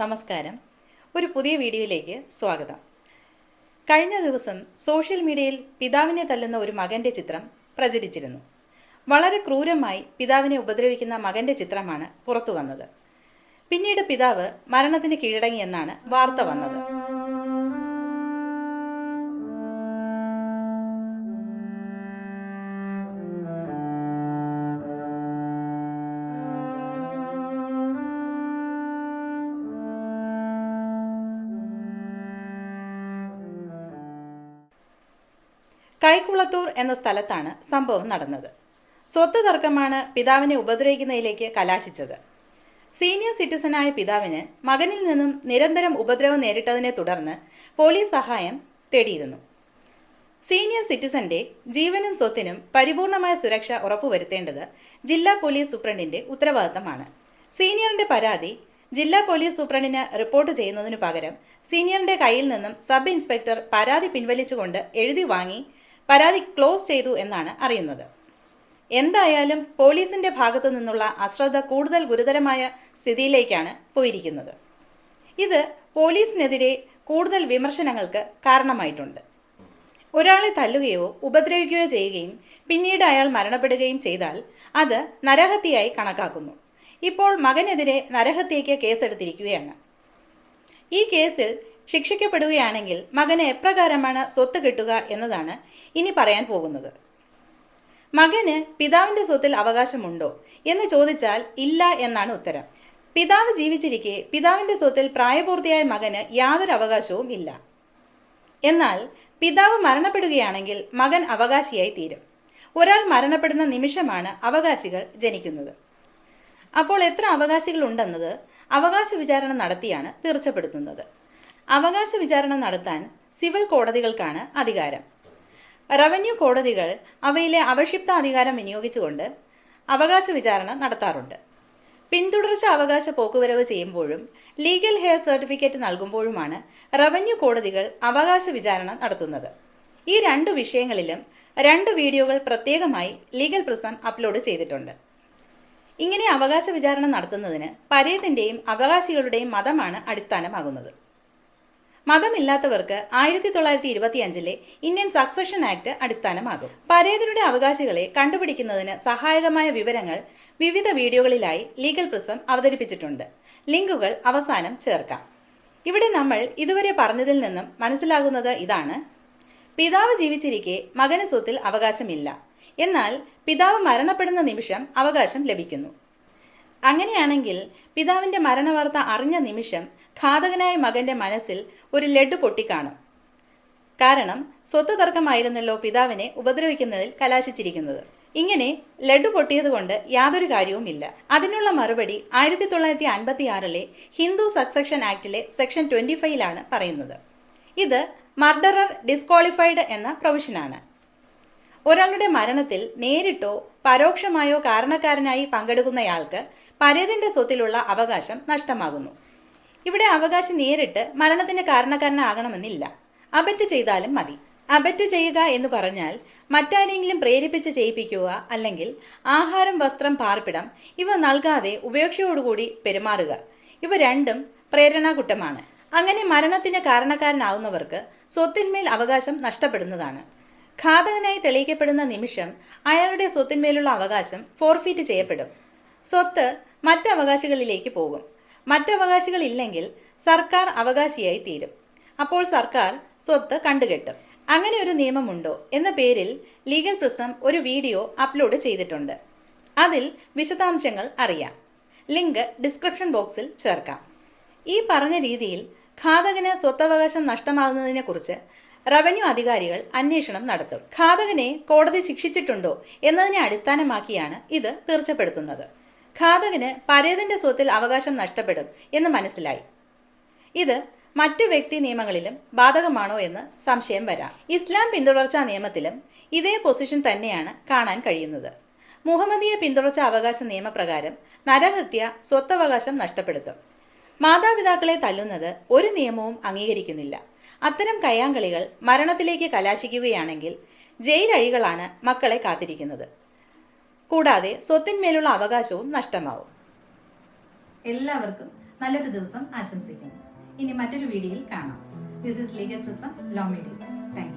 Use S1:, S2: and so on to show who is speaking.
S1: നമസ്കാരം. ഒരു പുതിയ വീഡിയോയിലേക്ക് സ്വാഗതം. കഴിഞ്ഞ ദിവസം സോഷ്യൽ മീഡിയയിൽ പിതാവിനെ തല്ലുന്ന ഒരു മകന്റെ ചിത്രം പ്രചരിച്ചിരുന്നു. വളരെ ക്രൂരമായി പിതാവിനെ ഉപദ്രവിക്കുന്ന മകന്റെ ചിത്രമാണ് പുറത്തു വന്നത്. പിന്നീട് പിതാവ് മരണത്തിന് കീഴടങ്ങിയെന്നാണ് വാർത്ത വന്നത്. കൈക്കുളത്തൂർ എന്ന സ്ഥലത്താണ് സംഭവം നടന്നത്. സ്വത്ത് തർക്കമാണ് പിതാവിനെ ഉപദ്രവിക്കുന്നതിലേക്ക് കലാശിച്ചത്. സീനിയർ സിറ്റിസനായ പിതാവിന് മകനിൽ നിന്നും നിരന്തരം ഉപദ്രവം നേരിട്ടതിനെ തുടർന്ന് പോലീസ് സഹായം തേടിയിരുന്നു. സീനിയർ സിറ്റിസന്റെ ജീവനും സ്വത്തിനും പരിപൂർണമായ സുരക്ഷ ഉറപ്പുവരുത്തേണ്ടത് ജില്ലാ പോലീസ് സൂപ്രണ്ടിന്റെ ഉത്തരവാദിത്തമാണ്. സീനിയറിന്റെ പരാതി ജില്ലാ പോലീസ് സൂപ്രണ്ടിന് റിപ്പോർട്ട് ചെയ്യുന്നതിനു പകരം സീനിയറിന്റെ കയ്യിൽ നിന്നും സബ് ഇൻസ്പെക്ടർ പരാതി പിൻവലിച്ചുകൊണ്ട് എഴുതി വാങ്ങി പരാതി ക്ലോസ് ചെയ്തു എന്നാണ് അറിയുന്നത്. എന്തായാലും പോലീസിന്റെ ഭാഗത്തു നിന്നുള്ള അശ്രദ്ധ കൂടുതൽ ഗുരുതരമായ സ്ഥിതിയിലേക്കാണ് പോയിരിക്കുന്നത്. ഇത് പോലീസിനെതിരെ കൂടുതൽ വിമർശനങ്ങൾക്ക് കാരണമായിട്ടുണ്ട്. ഒരാളെ തല്ലുകയോ ഉപദ്രവിക്കുകയോ ചെയ്യുകയും പിന്നീട് അയാൾ മരണപ്പെടുകയും ചെയ്താൽ അത് നരഹത്യയായി കണക്കാക്കുന്നു. ഇപ്പോൾ മകനെതിരെ നരഹത്യയ്ക്ക് കേസെടുത്തിരിക്കുകയാണ്. ഈ കേസിൽ ശിക്ഷിക്കപ്പെടുകയാണെങ്കിൽ മകന് എപ്രകാരമാണ് സ്വത്ത് കിട്ടുക എന്നതാണ് ഇനി പറയാൻ പോകുന്നത്. മകന് പിതാവിന്റെ സ്വത്തിൽ അവകാശമുണ്ടോ എന്ന് ചോദിച്ചാൽ ഇല്ല എന്നാണ് ഉത്തരം. പിതാവ് ജീവിച്ചിരിക്കെ പിതാവിന്റെ സ്വത്തിൽ പ്രായപൂർത്തിയായ മകന് യാതൊരു അവകാശവും ഇല്ല. എന്നാൽ പിതാവ് മരണപ്പെടുകയാണെങ്കിൽ മകൻ അവകാശിയായി തീരും. ഒരാൾ മരണപ്പെടുന്ന നിമിഷമാണ് അവകാശികൾ ജനിക്കുന്നത്. അപ്പോൾ എത്ര അവകാശികൾ ഉണ്ടെന്നത് അവകാശ വിചാരണ നടത്തിയാണ് തീർച്ചപ്പെടുത്തുന്നത്. അവകാശ വിചാരണ നടത്താൻ സിവിൽ കോടതികൾക്കാണ് അധികാരം. റവന്യൂ കോടതികൾ അവയിലെ അവക്ഷിപ്ത അധികാരം വിനിയോഗിച്ചുകൊണ്ട് അവകാശ വിചാരണ നടത്താറുണ്ട്. പിന്തുടർച്ച അവകാശ പോക്കുവരവ് ചെയ്യുമ്പോഴും ലീഗൽ ഹെയർ സർട്ടിഫിക്കറ്റ് നൽകുമ്പോഴുമാണ് റവന്യൂ കോടതികൾ അവകാശ വിചാരണ നടത്തുന്നത്. ഈ രണ്ട് വിഷയങ്ങളിലും രണ്ട് വീഡിയോകൾ പ്രത്യേകമായി ലീഗൽ പ്രിസം അപ്ലോഡ് ചെയ്തിട്ടുണ്ട്. ഇങ്ങനെ അവകാശ വിചാരണ നടത്തുന്നതിന് പരേതിന്റെയും അവകാശികളുടെയും മതമാണ് അടിസ്ഥാനമാകുന്നത്. മതമില്ലാത്തവർക്ക് ആയിരത്തി തൊള്ളായിരത്തി ഇരുപത്തി അഞ്ചിലെ ഇന്ത്യൻ സക്സഷൻ ആക്ട് അടിസ്ഥാനമാകും. പരേതരുടെ അവകാശികളെ കണ്ടുപിടിക്കുന്നതിന് സഹായകമായ വിവരങ്ങൾ വിവിധ വീഡിയോകളിലായി ലീഗൽ പ്രിസം അവതരിപ്പിച്ചിട്ടുണ്ട്. ലിങ്കുകൾ അവസാനം ചേർക്കാം. ഇവിടെ നമ്മൾ ഇതുവരെ പറഞ്ഞതിൽ നിന്നും മനസ്സിലാകുന്നത് ഇതാണ്. പിതാവ് ജീവിച്ചിരിക്കെ മകന് സ്വത്തിൽ അവകാശമില്ല. എന്നാൽ പിതാവ് മരണപ്പെടുന്ന നിമിഷം അവകാശം ലഭിക്കുന്നു. അങ്ങനെയാണെങ്കിൽ പിതാവിന്റെ മരണവാർത്ത അറിഞ്ഞ നിമിഷം ഘാതകനായ മകന്റെ മനസ്സിൽ ഒരു ലഡു പൊട്ടിക്കാണും കാരണം സ്വത്ത് തർക്കമായിരുന്നല്ലോ പിതാവിനെ ഉപദ്രവിക്കുന്നതിൽ കലാശിച്ചിരിക്കുന്നത്. ഇങ്ങനെ ലഡു പൊട്ടിയതുകൊണ്ട് യാതൊരു കാര്യവുമില്ല അതിനുള്ള മറുപടി ആയിരത്തി തൊള്ളായിരത്തി അൻപത്തി ആറിലെ ഹിന്ദു സക്സഷൻ ആക്ടിലെ സെക്ഷൻ ട്വന്റി ഫൈവിലാണ് പറയുന്നത്. ഇത് മർഡറർ ഡിസ്ക്വാളിഫൈഡ് എന്ന പ്രൊവിഷനാണ്. ഒരാളുടെ മരണത്തിൽ നേരിട്ടോ പരോക്ഷമായോ കാരണക്കാരനായി പങ്കെടുക്കുന്നയാൾക്ക് പരേതിന്റെ സ്വത്തിലുള്ള അവകാശം നഷ്ടമാകുന്നു. ഇവിടെ അവകാശം നേരിട്ട് മരണത്തിന് കാരണക്കാരനാകണമെന്നില്ല. അബറ്റ് ചെയ്താലും മതി. അബറ്റ് ചെയ്യുക എന്ന് പറഞ്ഞാൽ മറ്റാരെങ്കിലും പ്രേരിപ്പിച്ച് ചെയ്യിപ്പിക്കുക അല്ലെങ്കിൽ ആഹാരം വസ്ത്രം പാർപ്പിടം ഇവ നൽകാതെ ഉപേക്ഷയോടുകൂടി പെരുമാറുക. ഇവ രണ്ടും പ്രേരണാ കുറ്റമാണ് അങ്ങനെ മരണത്തിന് കാരണക്കാരനാവുന്നവർക്ക് സ്വത്തിന്മേൽ അവകാശം നഷ്ടപ്പെടുന്നതാണ്. ഘാതകനായി തെളിയിക്കപ്പെടുന്ന നിമിഷം അയാളുടെ സ്വത്തിന്മേലുള്ള അവകാശം ഫോർഫീറ്റ് ചെയ്യപ്പെടും. സ്വത്ത് മറ്റ് അവകാശികളിലേക്ക് പോകും. മറ്റവകാശികളില്ലെങ്കിൽ സർക്കാർ അവകാശിയായി തീരും. അപ്പോൾ സർക്കാർ സ്വത്ത് കണ്ടുകെട്ടും. അങ്ങനെ ഒരു നിയമമുണ്ടോ എന്ന പേരിൽ ലീഗൽ പ്രിസം ഒരു വീഡിയോ അപ്ലോഡ് ചെയ്തിട്ടുണ്ട്. അതിൽ വിശദാംശങ്ങൾ അറിയാം. ലിങ്ക് ഡിസ്ക്രിപ്ഷൻ ബോക്സിൽ ചേർക്കാം. ഈ പറഞ്ഞ രീതിയിൽ ഘാതകന് സ്വത്തവകാശം നഷ്ടമാകുന്നതിനെക്കുറിച്ച് റവന്യൂ അധികാരികൾ അന്വേഷണം നടത്തും. ഘാതകനെ കോടതി ശിക്ഷിച്ചിട്ടുണ്ടോ എന്നതിനെ അടിസ്ഥാനമാക്കിയാണ് ഇത് തീർച്ചപ്പെടുത്തുന്നത്. ഘാതകന് പരേതന്റെ സ്വത്തിൽ അവകാശം നഷ്ടപ്പെടും എന്ന് മനസ്സിലായി. ഇത് മറ്റു വ്യക്തി നിയമങ്ങളിലും ബാധകമാണോ എന്ന് സംശയം വരാം. ഇസ്ലാം പിന്തുടർച്ചാ നിയമത്തിലും ഇതേ പൊസിഷൻ തന്നെയാണ് കാണാൻ കഴിയുന്നത്. മുഹമ്മദീയ പിന്തുടർച്ച അവകാശ നിയമപ്രകാരം നരഹത്യ സ്വത്തവകാശം നഷ്ടപ്പെടുത്തും. മാതാപിതാക്കളെ തല്ലുന്നത് ഒരു നിയമവും അംഗീകരിക്കുന്നില്ല. അത്തരം കയ്യാങ്കളികൾ മരണത്തിലേക്ക് കലാശിക്കുകയാണെങ്കിൽ ജയിലഴികളാണ് മക്കളെ കാത്തിരിക്കുന്നത്. കൂടാതെ സ്വത്തിന്മേലുള്ള അവകാശവും നഷ്ടമാവും. എല്ലാവർക്കും നല്ലൊരു ദിവസം ആശംസിക്കുന്നു. ഇനി മറ്റൊരു വീഡിയോയിൽ കാണാം. This is legal prism law medias thank